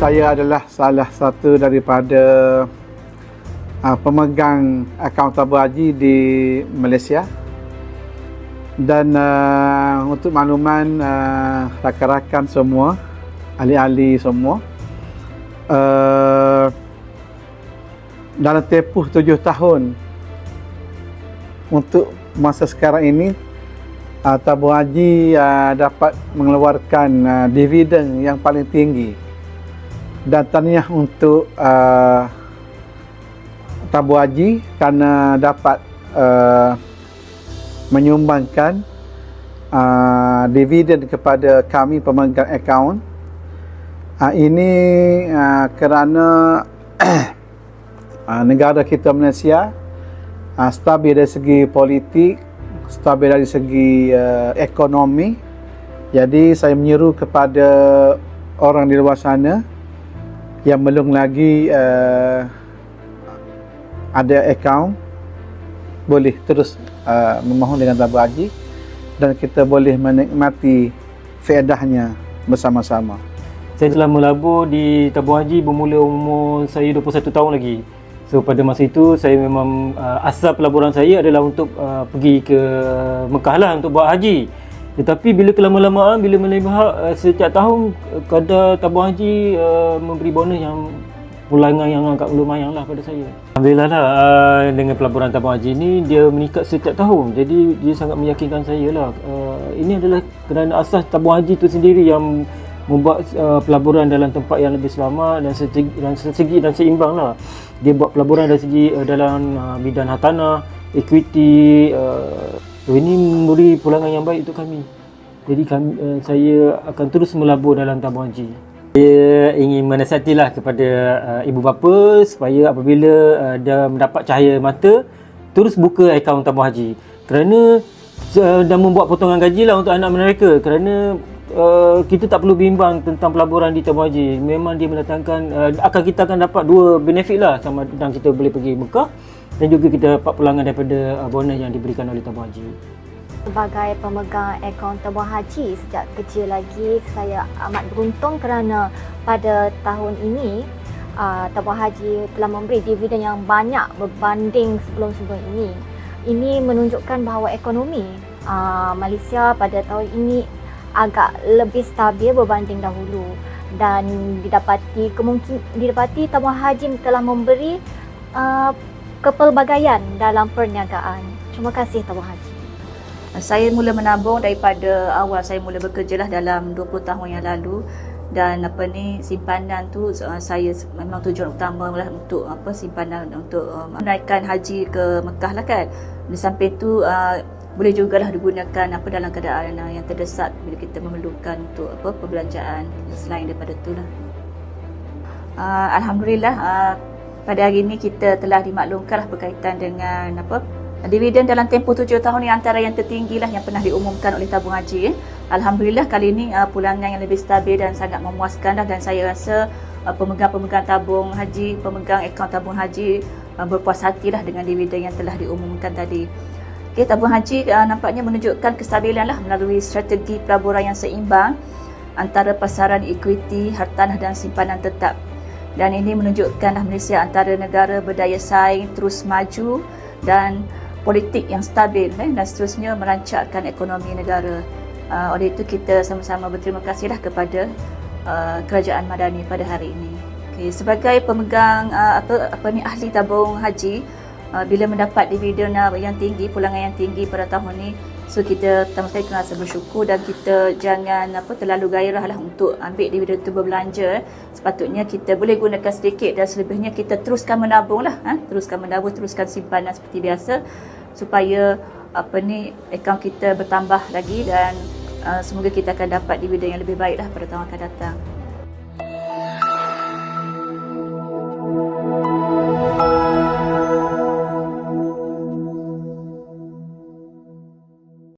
saya adalah salah satu daripada uh, pemegang akaun tabung haji di Malaysia. Dan uh, untuk makluman uh, rakan-rakan semua, ahli-ahli semua, uh, dalam tempoh tujuh tahun untuk masa sekarang ini uh, tabung haji uh, dapat mengeluarkan uh, dividen yang paling tinggi dan tahniah untuk uh, tabung haji kerana dapat uh, menyumbangkan uh, dividen kepada kami pemegang akaun. Uh, ini uh, kerana uh, negara kita Malaysia uh, stabil dari segi politik stabil dari segi uh, ekonomi. Jadi saya menyeru kepada orang di luar sana yang belum lagi uh, ada akaun boleh terus uh, memohon dengan tabung haji dan kita boleh menikmati faedahnya bersama-sama. Saya telah melabur di tabung haji bermula umur saya 21 tahun lagi. So pada masa itu saya memang uh, asal pelaburan saya adalah untuk uh, pergi ke Mekah lah untuk buat haji. Tetapi bila kelama-lamaan bila melihat uh, setiap tahun uh, kadar tabung haji uh, memberi bonus yang pulangan yang agak lumayan lah pada saya. Alhamdulillah lah dengan pelaburan tabung haji ni dia meningkat setiap tahun. Jadi dia sangat meyakinkan saya lah. Ini adalah kerana asas tabung haji itu sendiri yang membuat pelaburan dalam tempat yang lebih selamat dan segi dan seimbang lah. Dia buat pelaburan dari segi dalam bidang hartanah, equity, ini memberi pulangan yang baik untuk kami. Jadi kami, uh, saya akan terus melabur dalam tabung haji. Saya ingin menasihatilah kepada uh, ibu bapa supaya apabila uh, dia mendapat cahaya mata terus buka akaun tabung haji kerana uh, dan membuat potongan gaji lah untuk anak mereka kerana uh, kita tak perlu bimbang tentang pelaburan di tabung haji memang dia mendatangkan uh, akan kita akan dapat dua benefit lah sama dan kita boleh pergi Mekah dan juga kita dapat pulangan daripada uh, bonus yang diberikan oleh tabung haji sebagai pemegang akaun tabung haji sejak kecil lagi saya amat beruntung kerana pada tahun ini uh, tabung haji telah memberi dividen yang banyak berbanding sebelum-sebelum ini. Ini menunjukkan bahawa ekonomi uh, Malaysia pada tahun ini agak lebih stabil berbanding dahulu dan didapati kemungkin didapati tabung haji telah memberi uh, kepelbagaian dalam perniagaan. Terima kasih tabung haji. Saya mula menabung daripada awal saya mula bekerja lah dalam 20 tahun yang lalu dan apa ni simpanan tu uh, saya memang tujuan utama lah untuk apa simpanan untuk uh, menaikkan haji ke Mekah lah kan. Di samping tu uh, boleh jugalah digunakan apa dalam keadaan uh, yang terdesak bila kita memerlukan untuk apa perbelanjaan selain daripada tu lah. Uh, Alhamdulillah uh, pada hari ini kita telah dimaklumkan lah berkaitan dengan apa Dividen dalam tempoh tujuh tahun ni antara yang tertinggi lah yang pernah diumumkan oleh tabung haji. Eh. Alhamdulillah kali ini uh, pulangan yang lebih stabil dan sangat memuaskan dah dan saya rasa uh, pemegang-pemegang tabung haji, pemegang akaun tabung haji uh, berpuas hatilah dengan dividen yang telah diumumkan tadi. Okay, tabung haji uh, nampaknya menunjukkan kestabilan lah melalui strategi pelaburan yang seimbang antara pasaran equity, hartanah dan simpanan tetap. Dan ini menunjukkanlah Malaysia antara negara berdaya saing terus maju dan politik yang stabil eh, dan seterusnya merancangkan ekonomi negara. Uh, oleh itu kita sama-sama berterima kasihlah kepada uh, kerajaan Madani pada hari ini. Okay, sebagai pemegang uh, apa apa ni ahli tabung haji uh, bila mendapat dividen yang tinggi, pulangan yang tinggi pada tahun ini So kita pertama sekali kena rasa bersyukur dan kita jangan apa terlalu gairah lah untuk ambil dividen itu berbelanja. Sepatutnya kita boleh gunakan sedikit dan selebihnya kita teruskan menabung lah. Ha? Teruskan menabung, teruskan simpanan seperti biasa supaya apa ni akaun kita bertambah lagi dan uh, semoga kita akan dapat dividen yang lebih baik lah pada tahun akan datang.